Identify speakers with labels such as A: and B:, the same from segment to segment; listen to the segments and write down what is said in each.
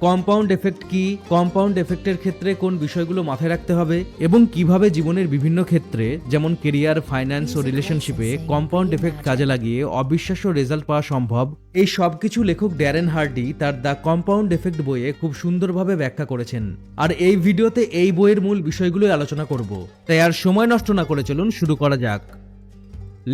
A: Compound effect কি? Compound এফেক্টের ক্ষেত্রে কোন বিষয়গুলো মাথায় রাখতে হবে? এবং কীভাবে জীবনের বিভিন্ন ক্ষেত্রে, যেমন কেরিয়ার, ফাইন্যান্স ও রিলেশনশিপে, কম্পাউন্ড এফেক্ট কাজে লাগিয়ে অবিশ্বাস্য রেজাল্ট পাওয়া সম্ভব? এই সব কিছু লেখক ড্যারেন হার্ডি তার দ্য কম্পাউন্ড এফেক্ট বইয়ে খুব সুন্দরভাবে ব্যাখ্যা করেছেন। আর এই ভিডিওতে এই বইয়ের মূল বিষয়গুলোই আলোচনা করব। তাই আর সময় নষ্ট না করে চলুন শুরু করা যাক।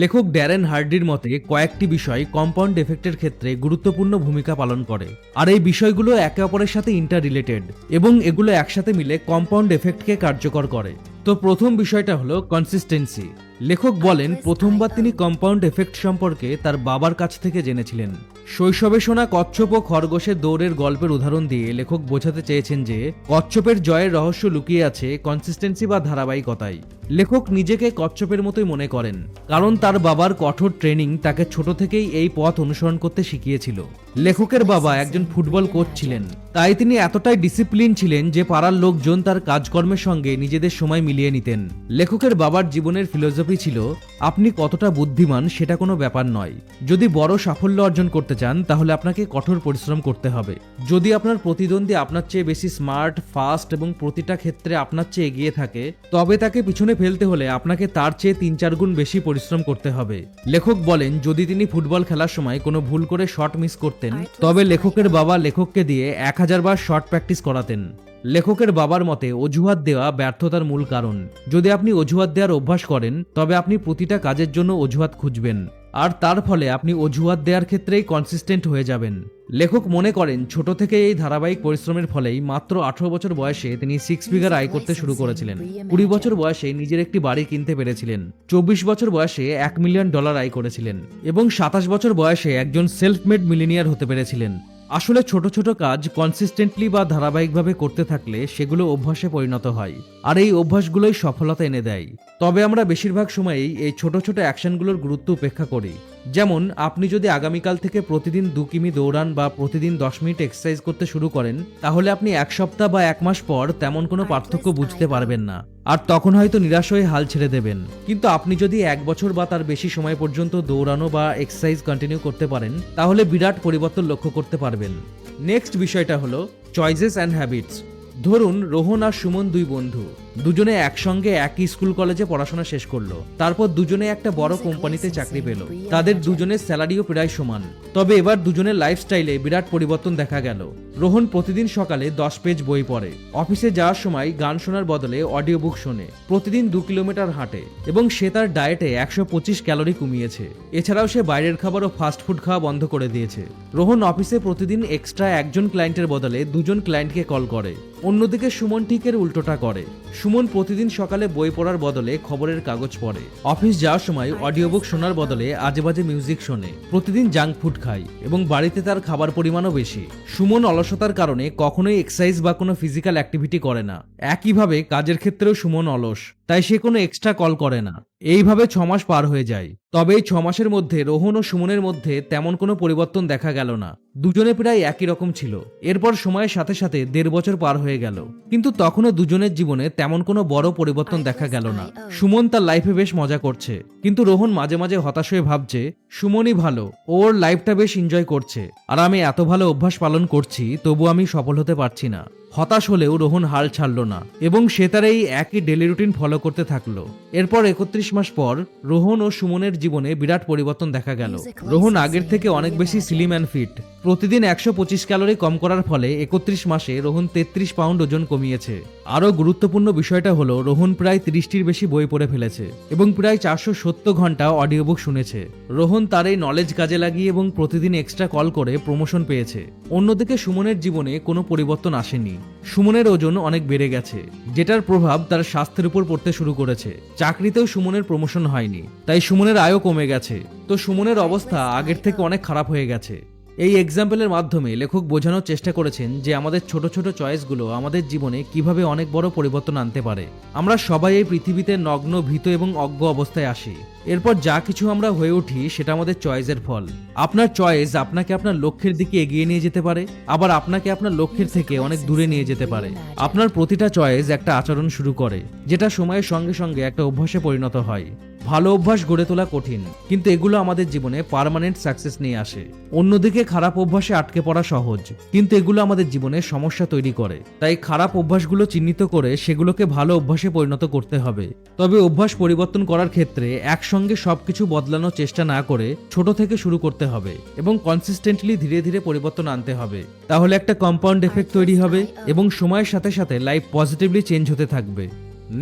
A: লেখক ড্যারেন হার্ডির মতে, কয়েকটি বিষয় কম্পাউন্ড এফেক্টের ক্ষেত্রে গুরুত্বপূর্ণ ভূমিকা পালন করে। আর এই বিষয়গুলো একে অপরের সাথে ইন্টার রিলেটেড এবং এগুলো একসাথে মিলে কম্পাউন্ড এফেক্টকে কার্যকর করে। তো প্রথম বিষয়টা হলো কনসিস্টেন্সি লেখক বলেন প্রথমবার তিনি কম্পাউন্ড এফেক্ট সম্পর্কে তার বাবার কাছ থেকে জেনেছিলেন। শৈশবে শোনা কচ্ছপ ও খরগোশের দৌড়ের গল্পের উদাহরণ দিয়ে লেখক বোঝাতে চেয়েছেন যে কচ্ছপের জয়ের রহস্য লুকিয়ে আছে কনসিস্টেন্সি বা ধারাবাহিকতায়। লেখক নিজেকে কচ্ছপের মতোই মনে করেন কারণ তার বাবার কঠোর ট্রেনিং তাকে ছোট থেকেই এই পথ অনুসরণ করতে শিখিয়েছিল। লেখকের বাবা একজন ফুটবল কোচ ছিলেন। তাই তিনি এতটাই ডিসিপ্লিন ছিলেন যে পাড়ার লোকজন তার কাজকর্মের সঙ্গে নিজেদের সময় মিলিয়ে নিতেন। লেখকের বাবার জীবনের ফিলোসফি ছিল, আপনি কতটা বুদ্ধিমান সেটা কোনো ব্যাপার নয়। যদি বড় সাফল্য অর্জন করতে চান, তাহলে আপনাকে কঠোর পরিশ্রম করতে হবে। যদি আপনার প্রতিদ্বন্দ্বী আপনার চেয়ে বেশি স্মার্ট ফাস্ট এবং প্রতিটা ক্ষেত্রে আপনার চেয়ে এগিয়ে থাকে, তবে তাকে পিছনে ফেলতে হলে আপনাকে তার চেয়ে তিন চার গুণ বেশি পরিশ্রম করতে হবে। লেখক বলেন, যদি তিনি ফুটবল খেলার সময় কোনো ভুল করে শট মিস করতেন। তবে লেখকের বাবা লেখককে দিয়ে এক হাজার বার শর্ট প্র্যাকটিস করাতেন। লেখকের বাবার মতে অজুহাত দেওয়া ব্যর্থতার মূল কারণ। যদি আপনি অজুহাত দেওয়ার অভ্যাস করেন তবে আপনি প্রতিটা কাজের জন্য অজুহাত খুঁজবেন। আর তার ফলে আপনি অজুহাত দেওয়ার ক্ষেত্রেই কনসিস্টেন্ট হয়ে যাবেন। লেখক মনে করেন, ছোট থেকে এই ধারাবাহিক পরিশ্রমের ফলেই মাত্র আঠারো বছর বয়সে তিনি সিক্স ফিগার আয় করতে শুরু করেছিলেন। কুড়ি বছর বয়সে নিজের একটি বাড়ি কিনতে পেরেছিলেন। চব্বিশ বছর বয়সে এক মিলিয়ন ডলার আয় করেছিলেন এবং সাতাশ বছর বয়সে একজন সেলফ মেড মিলিনিয়ার হতে পেরেছিলেন। আসলে ছোট ছোট কাজ কনসিস্টেন্টলি বা ধারাবাহিকভাবে করতে থাকলে সেগুলো অভ্যাসে পরিণত হয়, আর এই অভ্যাসগুলোই সফলতা এনে দেয়। তবে আমরা বেশিরভাগ সময়ই এই ছোট ছোট অ্যাকশনগুলোর গুরুত্ব উপেক্ষা করি। যেমন আপনি যদি আগামীকাল থেকে প্রতিদিন দু কিমি দৌড়ান বা প্রতিদিন দশ মিনিট এক্সারসাইজ করতে শুরু করেন তাহলে আপনি এক সপ্তাহ বা এক মাস পর তেমন কোনো পার্থক্য বুঝতে পারবেন না। আর তখন হয়তো নিরাশ হয়ে হাল ছেড়ে দেবেন। কিন্তু আপনি যদি এক বছর বা তার বেশি সময় পর্যন্ত দৌড়ানো বা এক্সারসাইজ কন্টিনিউ করতে পারেন তাহলে বিরাট পরিবর্তন লক্ষ্য করতে পারবেন। নেক্সট বিষয়টা হলো চয়েসেস অ্যান্ড হ্যাবিটস ধরুন রোহন আর সুমন দুই বন্ধু। দুজনে একসঙ্গে একই স্কুল কলেজে পড়াশোনা শেষ করল। তারপর দুজনে একটা বড় কোম্পানিতে চাকরি পেল। তাদের দুজনের স্যালারিও প্রায় সমান। তবে এবার দুজনের লাইফস্টাইলে বিরাট পরিবর্তন দেখা গেল। রোহন প্রতিদিন সকালে দশ পেজ বই পড়ে। অফিসে যাওয়ার সময় গান শোনার বদলে অডিও বুক শোনে। প্রতিদিন দু কিলোমিটার হাঁটে এবং সে তার ডায়েটে একশো পঁচিশ ক্যালোরি কমিয়েছে। এছাড়াও সে বাইরের খাবার ও ফাস্ট ফুড খাওয়া বন্ধ করে দিয়েছে। রোহন অফিসে প্রতিদিন এক্সট্রা একজন ক্লায়েন্টের বদলে দুজন ক্লায়েন্টকে কল করে। অন্যদিকে সুমন ঠিকের উল্টোটা করে। সুমন প্রতিদিন সকালে বই পড়ার বদলে খবরের কাগজ পড়ে। অফিস যাওয়ার সময় অডিও বুক শোনার বদলে আজে বাজে মিউজিক শোনে। প্রতিদিন জাঙ্ক ফুড খায় এবং বাড়িতে তার খাবার পরিমাণও বেশি। সুমন অলসতার কারণে কখনোই এক্সারসাইজ বা কোনো ফিজিক্যাল অ্যাক্টিভিটি করে না। একইভাবে কাজের ক্ষেত্রেও সুমন অলস। তাই সে কোনো এক্সট্রা কল করে না। এইভাবে ছমাস পার হয়ে যায়। তবে এই ছমাসের মধ্যে রোহন ও সুমনের মধ্যে তেমন কোনো পরিবর্তন দেখা গেল না। দুজনে প্রায় একই রকম ছিল। এরপর সময়ের সাথে সাথে দেড় বছর পার হয়ে গেল। কিন্তু তখনও দুজনের জীবনে তেমন কোনো বড় পরিবর্তন দেখা গেল না। সুমন তার লাইফে বেশ মজা করছে। কিন্তু রোহন মাঝে মাঝে হতাশ হয়ে ভাবছে, সুমনই ভালো। ওর লাইফটা বেশ এনজয় করছে। আর আমি এত ভালো অভ্যাস পালন করছি তবু আমি সফল হতে পারছি না। হতাশ হলেও রোহন হাল ছাড়ল না এবং সে তার এই একই ডেলি রুটিন ফলো করতে থাকল। এরপর একত্রিশ মাস পর রোহন ও সুমনের জীবনে বিরাট পরিবর্তন দেখা গেল। রোহন আগের থেকে অনেক বেশি স্লিম অ্যান্ড ফিট প্রতিদিন একশো পঁচিশ ক্যালোরি কম করার ফলে একত্রিশ মাসে রোহন তেত্রিশ পাউন্ড ওজন কমিয়েছে। আরও গুরুত্বপূর্ণ বিষয়টা হলো, রোহন প্রায় তিরিশটির বেশি বই পড়ে ফেলেছে এবং প্রায় চারশো সত্তর ঘণ্টা অডিও বুক শুনেছে। রোহন তার এই নলেজ কাজে লাগিয়ে এবং প্রতিদিন এক্সট্রা কল করে প্রমোশন পেয়েছে। অন্যদিকে সুমনের জীবনে কোনো পরিবর্তন আসেনি। সুমনের ওজন অনেক বেড়ে গেছে, যেটার প্রভাব তার স্বাস্থ্যের উপর পড়তে শুরু করেছে। চাকরিতেও সুমনের প্রমোশন হয়নি, তাই সুমনের আয়ও কমে গেছে। তো সুমনের অবস্থা আগের থেকে অনেক খারাপ হয়ে গেছে। এই এক্সাম্পলের মাধ্যমে লেখক বোঝানোর চেষ্টা করেছেন যে আমাদের ছোট ছোট চয়েসগুলো আমাদের জীবনে কীভাবে অনেক বড় পরিবর্তন আনতে পারে। আমরা সবাই এই পৃথিবীতে নগ্ন, ভীত এবং অজ্ঞ অবস্থায় আসি। এরপর যা কিছু আমরা হয়ে উঠি সেটা আমাদের চয়েসের ফল। আপনার চয়েস আপনাকে আপনার লক্ষ্যের দিকে এগিয়ে নিয়ে যেতে পারে, আবার আপনাকে আপনার লক্ষ্যের থেকে অনেক দূরে নিয়ে যেতে পারে। আপনার প্রতিটা চয়েস একটা আচরণ শুরু করে, যেটা সময়ের সঙ্গে সঙ্গে একটা অভ্যাসে পরিণত হয়। ভালো অভ্যাস গড়ে তোলা কঠিন, কিন্তু এগুলো আমাদের জীবনে পার্মানেন্ট সাকসেস নিয়ে আসে। অন্যদিকে খারাপ অভ্যাসে আটকে পড়া সহজ, কিন্তু এগুলো আমাদের জীবনে সমস্যা তৈরি করে। তাই খারাপ অভ্যাসগুলো চিহ্নিত করে সেগুলোকে ভালো অভ্যাসে পরিণত করতে হবে। তবে অভ্যাস পরিবর্তন করার ক্ষেত্রে একসঙ্গে সবকিছু বদলানোর চেষ্টা না করে ছোট থেকে শুরু করতে হবে এবং কনসিস্টেন্টলি ধীরে ধীরে পরিবর্তন আনতে হবে। তাহলে একটা কম্পাউন্ড এফেক্ট তৈরি হবে এবং সময়ের সাথে সাথে লাইফ পজিটিভলি চেঞ্জ হতে থাকবে।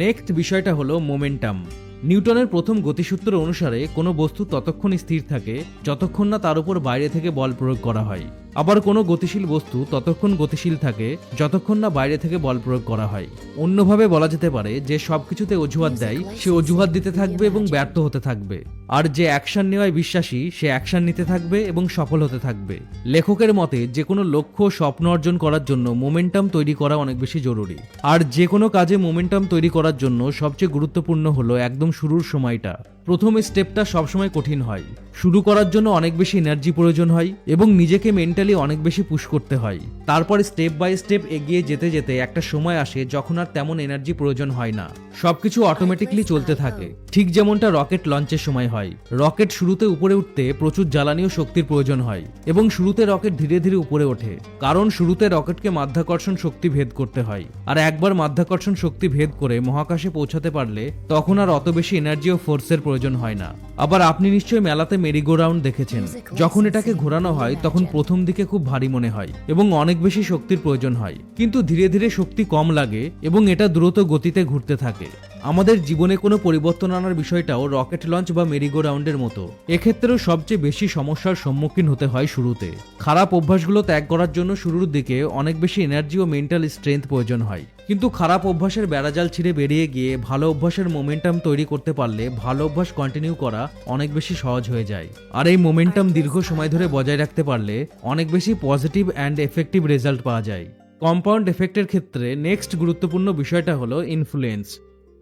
A: নেক্সট বিষয়টা হলো মোমেন্টাম নিউটনের প্রথম গতিসূত্র অনুসারে কোনো বস্তু ততক্ষণ স্থির থাকে, যতক্ষণ না তার উপর বাইরে থেকে বল প্রয়োগ করা হয়। আবার কোনো গতিশীল বস্তু ততক্ষণ গতিশীল থাকে যতক্ষণ না বাইরে থেকে বল প্রয়োগ করা হয়। অন্যভাবে বলা যেতে পারে যে সবকিছুতে অজুহাত দেয়, সে অজুহাত দিতে থাকবে এবং ব্যর্থ হতে থাকবে। আর যে অ্যাকশন নেওয়ায় বিশ্বাসী, সে অ্যাকশন নিতে থাকবে এবং সফল হতে থাকবে। লেখকের মতে যে কোনো লক্ষ্য স্বপ্ন অর্জন করার জন্য মোমেন্টাম তৈরি করা অনেক বেশি জরুরি। আর যে কোনো কাজে মোমেন্টাম তৈরি করার জন্য সবচেয়ে গুরুত্বপূর্ণ হলো একদম শুরুর সময়টা। প্রথম স্টেপটা সবসময় কঠিন হয়। শুরু করার জন্য অনেক বেশি এনার্জি প্রয়োজন হয় এবং নিজেকে মেন্টালি অনেক বেশি পুশ করতে হয়। তারপর স্টেপ বাই স্টেপ এগিয়ে যেতে যেতে একটা সময় আসে যখন আর তেমন এনার্জি প্রয়োজন হয় না। সবকিছু অটোমেটিকলি চলতে থাকে। ঠিক যেমনটা রকেট লঞ্চের সময় হয়। রকেট শুরুতে উপরে উঠতে প্রচুর জ্বালানি ও শক্তির প্রয়োজন হয় এবং শুরুতে রকেট ধীরে ধীরে উপরে ওঠে। কারণ শুরুতে রকেটকে মাধ্যাকর্ষণ শক্তি ভেদ করতে হয়। আর একবার মাধ্যাকর্ষণ শক্তি ভেদ করে মহাকাশে পৌঁছাতে পারলে তখন আর অত বেশি এনার্জি ও ফোর্সের প্রয়োজন হয় না। আবার আপনি নিশ্চয়ই মেলাতে মেরিগো রাউন্ড দেখেছেন। যখন এটাকে ঘোরানো হয়, তখন প্রথম দিকে খুব ভারী মনে হয় এবং অনেক বেশি শক্তির প্রয়োজন হয়। কিন্তু ধীরে ধীরে শক্তি কম লাগে এবং এটা দ্রুত গতিতে ঘুরতে থাকে। আমাদের জীবনে কোনো পরিবর্তন আনার বিষয়টাও রকেট লঞ্চ বা মেরিগো রাউন্ডের মতো। এক্ষেত্রেও সবচেয়ে বেশি সমস্যার সম্মুখীন হতে হয় শুরুতে। খারাপ অভ্যাসগুলো ত্যাগ করার জন্য শুরুর দিকে অনেক বেশি এনার্জি ও মেন্টাল স্ট্রেংথ প্রয়োজন হয়। কিন্তু খারাপ অভ্যাসের বেড়াজাল ছিঁড়ে বেরিয়ে গিয়ে ভালো অভ্যাসের মোমেন্টাম তৈরি করতে পারলে ভালো অভ্যাস কন্টিনিউ করা অনেক বেশি সহজ হয়ে যায়। আর এই মোমেন্টাম দীর্ঘ সময় ধরে বজায় রাখতে পারলে অনেক বেশি পজিটিভ অ্যান্ড এফেক্টিভ রেজাল্ট পাওয়া যায়। কম্পাউন্ড এফেক্টের ক্ষেত্রে নেক্সট গুরুত্বপূর্ণ বিষয়টা হলো ইনফ্লুয়েন্স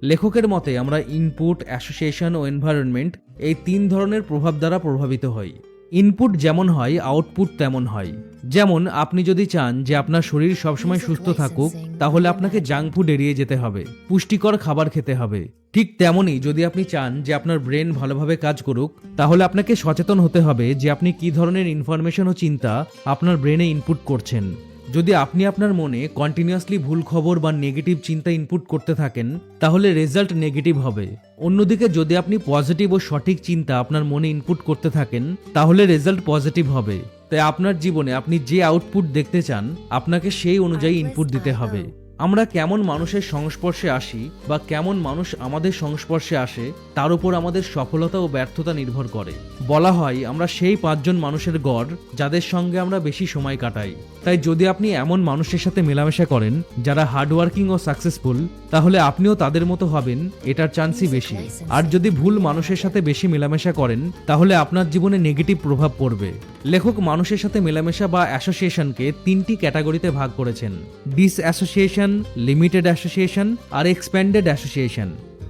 A: লেখকের মতে, আমরা ইনপুট অ্যাসোসিয়েশন ও এনভায়রনমেন্ট এই তিন ধরনের প্রভাব দ্বারা প্রভাবিত হই। ইনপুট যেমন হয় আউটপুট তেমন হয়। যেমন, আপনি যদি চান যে আপনার শরীর সবসময় সুস্থ থাকুক, তাহলে আপনাকে জাঙ্ক ফুড এড়িয়ে যেতে হবে, পুষ্টিকর খাবার খেতে হবে। ঠিক তেমনই যদি আপনি চান যে আপনার ব্রেন ভালোভাবে কাজ করুক, তাহলে আপনাকে সচেতন হতে হবে যে আপনি কি ধরনের ইনফরমেশন ও চিন্তা আপনার ব্রেনে ইনপুট করছেন। যদি আপনি আপনার মনে কন্টিনিউয়াসলি ভুল খবর বা নেগেটিভ চিন্তা ইনপুট করতে থাকেন তাহলে রেজাল্ট নেগেটিভ হবে। অন্যদিকে যদি আপনি পজিটিভ ও সঠিক চিন্তা আপনার মনে ইনপুট করতে থাকেন তাহলে রেজাল্ট পজিটিভ হবে। তাই আপনার জীবনে আপনি যে আউটপুট দেখতে চান আপনাকে সেই অনুযায়ী ইনপুট দিতে হবে। আমরা কেমন মানুষের সংস্পর্শে আসি বা কেমন মানুষ আমাদের সংস্পর্শে আসে, তার উপর আমাদের সফলতা ও ব্যর্থতা নির্ভর করে। বলা হয়, আমরা সেই পাঁচজন মানুষের গড় যাদের সঙ্গে আমরা বেশি সময় কাটাই। তাই যদি আপনি এমন মানুষের সাথে মেলামেশা করেন, যারা হার্ডওয়ার্কিং ও সাকসেসফুল তাহলে আপনিও তাদের মতো হবেন, এটার চান্সই বেশি। আর যদি ভুল মানুষের সাথে বেশি মেলামেশা করেন, তাহলে আপনার জীবনে নেগেটিভ প্রভাব পড়বে। লেখক মানুষের সাথে মেলামেশা বা অ্যাসোসিয়েশনকে তিনটি ক্যাটাগরিতে ভাগ করেছেন। ডিস অ্যাসোসিয়েশন, লিমিটেড অ্যাসোসিয়েশন আর এক্সপ্যান্ডেড অ্যাসোসিয়েশন।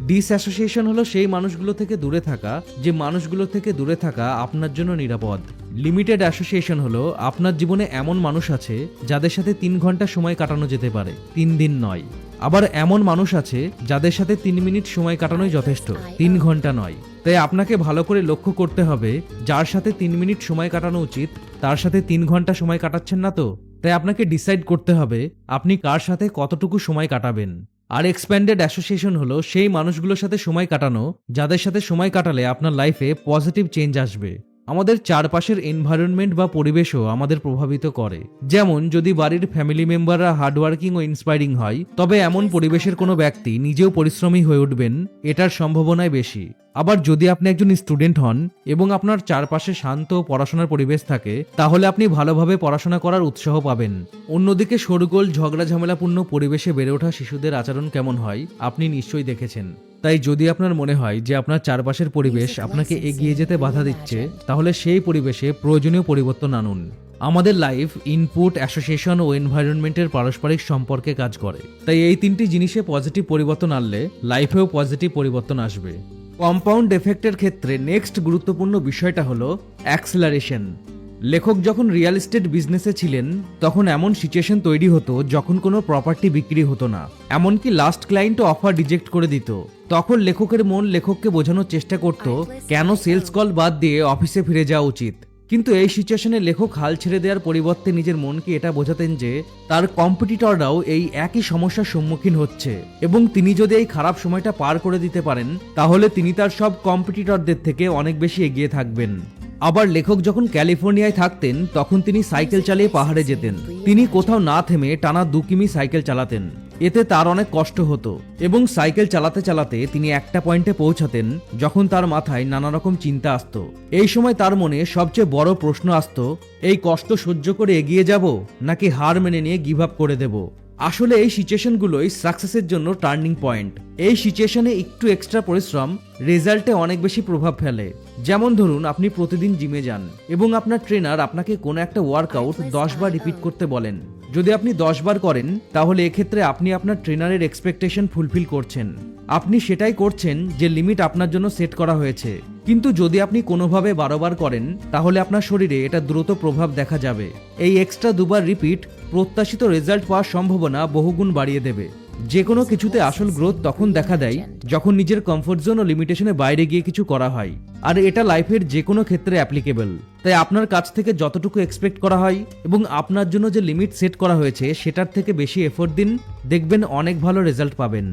A: ডিস অ্যাসোসিয়েশন হলো সেই মানুষগুলো থেকে দূরে থাকা, যে মানুষগুলো থেকে দূরে থাকা আপনার জন্য নিরাপদ। লিমিটেড অ্যাসোসিয়েশন হলো আপনার জীবনে এমন মানুষ আছে, যাদের সাথে তিন ঘণ্টা সময় কাটানো যেতে পারে, তিন দিন নয়। আবার এমন মানুষ আছে, যাদের সাথে তিন মিনিট সময় কাটানোই যথেষ্ট, তিন ঘণ্টা নয়। তাই আপনাকে ভালো করে লক্ষ্য করতে হবে, যার সাথে তিন মিনিট সময় কাটানো উচিত, তার সাথে তিন ঘণ্টা সময় কাটাচ্ছেন না তো? তাই আপনাকে ডিসাইড করতে হবে আপনি কার সাথে কতটুকু সময় কাটাবেন। আর এক্সপ্যান্ডেড অ্যাসোসিয়েশন হলো সেই মানুষগুলোর সাথে সময় কাটানো, যাদের সাথে সময় কাটালে আপনার লাইফে পজিটিভ চেঞ্জ আসবে। আমাদের চারপাশের এনভায়রনমেন্ট বা পরিবেশও আমাদের প্রভাবিত করে। যেমন, যদি বাড়ির ফ্যামিলি মেম্বাররা হার্ডওয়ার্কিং ও ইন্সপায়ারিং হয়, তবে এমন পরিবেশের কোনো ব্যক্তি নিজেও পরিশ্রমী হয়ে উঠবেন, এটার সম্ভাবনাই বেশি। আবার যদি আপনি একজন স্টুডেন্ট হন এবং আপনার চারপাশে শান্ত পড়াশোনার পরিবেশ থাকে, তাহলে আপনি ভালোভাবে পড়াশোনা করার উৎসাহ পাবেন। অন্যদিকে শোরগোল ঝগড়া ঝামেলাপূর্ণ পরিবেশে বেড়ে ওঠা শিশুদের আচরণ কেমন হয়, আপনি নিশ্চয়ই দেখেছেন। তাই যদি আপনার মনে হয় যে আপনার চারপাশের পরিবেশ আপনাকে এগিয়ে যেতে বাধা দিচ্ছে, তাহলে সেই পরিবেশে প্রয়োজনীয় পরিবর্তন আনুন। আমাদের লাইফ ইনপুট, অ্যাসোসিয়েশন ও এনভায়রনমেন্টের পারস্পরিক সম্পর্কে কাজ করে। তাই এই তিনটি জিনিসে পজিটিভ পরিবর্তন আনলে লাইফেও পজিটিভ পরিবর্তন আসবে। কম্পাউন্ড এফেক্টের ক্ষেত্রে নেক্সট গুরুত্বপূর্ণ বিষয়টা হলো অ্যাক্সেলারেশন। লেখক যখন রিয়েল এস্টেট বিজনেসে ছিলেন তখন এমন সিচুয়েশন তৈরি হতো যখন কোনো প্রপার্টি বিক্রি হতো না। এমনকি লাস্ট ক্লায়েন্টও অফার রিজেক্ট করে দিত। তখন লেখকের মন লেখককে বোঝানোর চেষ্টা করত কেন সেলস কল বাদ দিয়ে অফিসে ফিরে যাওয়া উচিত? কিন্তু এই সিচুয়েশনে লেখক হাল ছেড়ে দেওয়ার পরিবর্তে নিজের মনকে এটা বোঝাতেন যে, তার কম্পিটিটররাও এই একই সমস্যার সম্মুখীন হচ্ছে। এবং তিনি যদি এই খারাপ সময়টা পার করে দিতে পারেন, তাহলে তিনি তার সব কম্পিটিটরদের থেকে অনেক বেশি এগিয়ে থাকবেন। আবার লেখক যখন ক্যালিফোর্নিয়ায় থাকতেন, তখন তিনি সাইকেল চালিয়ে পাহাড়ে যেতেন। তিনি কোথাও না থেমে টানা দু কিমি সাইকেল চালাতেন। এতে তার অনেক কষ্ট হতো এবং সাইকেল চালাতে চালাতে তিনি একটা পয়েন্টে পৌঁছাতেন যখন তার মাথায় নানা রকম চিন্তা আসতো। এই সময় তার মনে সবচেয়ে বড় প্রশ্ন আসত, এই কষ্ট সহ্য করে এগিয়ে যাব নাকি হার মেনে নিয়ে গিভ আপ করে দেব? আসলে এই সিচুয়েশনগুলোই সাকসেসের জন্য টার্নিং পয়েন্ট। এই সিচুয়েশনে একটু এক্সট্রা পরিশ্রম রেজাল্টে অনেক বেশি প্রভাব ফেলে। যেমন ধরুন, আপনি প্রতিদিন জিমে যান এবং আপনার ট্রেনার আপনাকে কোনো একটা ওয়ার্কআউট দশ বার রিপিট করতে বলেন। যদি আপনি দশ বার করেন, তাহলে এক্ষেত্রে আপনি আপনার ট্রেনারের এক্সপেকটেশন ফুলফিল করছেন। আপনি সেটাই করছেন যে লিমিট আপনার জন্য সেট করা হয়েছে। কিন্তু যদি আপনি কোনোভাবে বারোবার করেন, তাহলে আপনার শরীরে এটা দ্রুত প্রভাব দেখা যাবে। এই এক্সট্রা দুবার রিপিট প্রত্যাশিত রেজাল্ট পাওয়ার সম্ভাবনা বহুগুণ বাড়িয়ে দেবে। যে কোনো কিছুতে আসল গ্রোথ তখন দেখা দেয়, যখন নিজের কমফোর্ট জোন ও লিমিটেশনের বাইরে গিয়ে কিছু করা হয়। আর এটা লাইফের যে কোনো ক্ষেত্রে অ্যাপ্লিকেবল তাই আপনার কাছ থেকে যতটুকু এক্সপেক্ট করা হয় এবং আপনার জন্য যে লিমিট সেট করা হয়েছে, সেটার থেকে বেশি এফোর্ট দিন, দেখবেন অনেক ভালো রেজাল্ট পাবেন।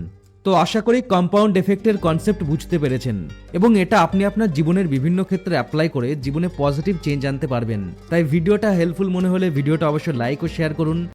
A: তো আশা করি কম্পাউন্ড এফেক্টের কনসেপ্ট বুঝতে পেরেছেন এবং এটা আপনি আপনার জীবনের বিভিন্ন ক্ষেত্রে অ্যাপ্লাই করে জীবনে পজিটিভ চেঞ্জ আনতে পারবেন। তাই ভিডিওটা হেল্পফুল মনে হলে ভিডিওটা অবশ্যই লাইক ও শেয়ার করুন।